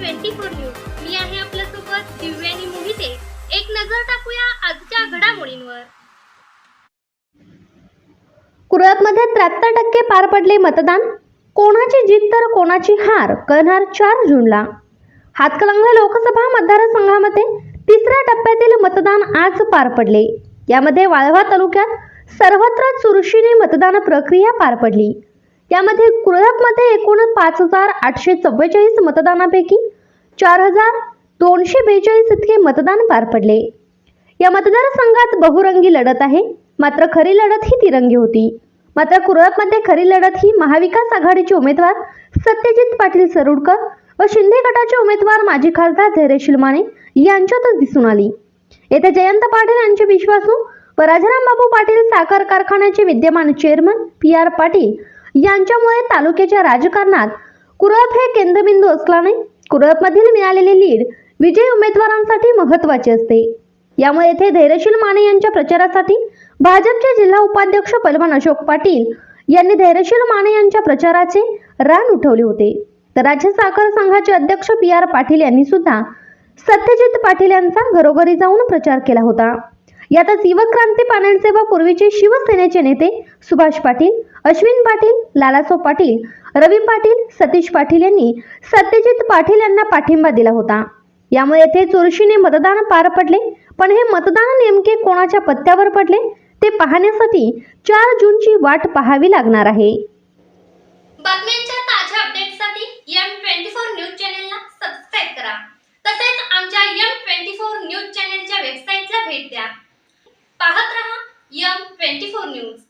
Twenty four news. मी आहे आपल्यासोबत दिव्यानी मोहिते. एक नजर टाकूया आजच्या घडामोडींवर. कुरळमध्ये त्र्याहत्तर टक्के पार पडले मतदान. कोणाची जीत तर कोणाची हार? करणार चार जूनला हातकलंगले लोकसभा मतदारसंघामध्ये तिसऱ्या टप्प्यातील मतदान आज पार पडले. यामध्ये वाळवा तालुक्यात सर्वत्र चुरशीने मतदान प्रक्रिया पार पडली. यामध्ये कुरळपमध्ये एकूण पाच हजार आठशे चव्वेचाळीस मतदानापैकी चार हजार दोनशे बेचाळीस इतके मतदान पार पडले. या मतदारसंघात बहुरंगी लढत आहे. मात्र खरी लढत ही तिरंगी होती. मात्र कुरळपमध्ये खरी लढत ही महाविकास आघाडीचे उमेदवार सत्यजित पाटील सरुडकर व शिंदे गटाचे उमेदवार माजी खासदार धैर्यशील माने यांच्यातच दिसून आली. येथे जयंत पाटील यांचे विश्वासू व राजारामबाबू पाटील साखर कारखान्याचे विद्यमान चेअरमन पी आर पाटील यांच्यामुळे तालुक्याच्या राजकारणात कुरप हे केंद्रबिंदू असल्याने कुरपमधील मिळालेली लीड विजय उमेदवारांसाठी महत्त्वाचे असते. यामुळे येथे धैर्यशील माने यांच्या प्रचारासाठी भाजपचे जिल्हा उपाध्यक्ष पलवान अशोक पाटील यांनी धैर्यशील माने यांच्या प्रचाराचे रान उठवले होते. तर राज्य साखर संघाचे अध्यक्ष पी आर पाटील यांनी सुद्धा सत्यजित पाटील यांचा घरोघरी जाऊन प्रचार केला होता. यातच युवक्रांती पॅनलचे व पूर्वीचे शिवसेनेचे नेते सुभाष पाटील अश्विन पाटील लालासो पाटील रवी पाटील सतीश पाटील यांनी सत्यजित पाटील यांना पाठिंबा दिला होता. यामुळे येथे चुरशीने मतदान पार पडले. पण हे मतदान नेमके कोणाच्या पत्त्यावर पडले? ते पाहण्यासाठी चार जूनची वाट पाहावी लागणार आहे. बातम्यांच्या ताज्या एम ट्वेंटी फोर न्यूज चॅनेलला सबस्क्राईब करा. तसेच आमच्या एम ट्वेंटी फोर न्यूज चॅनेलच्या वेबसाईटला भेट द्या. पाहत रहा यम ट्वेंटी फोर न्यूज.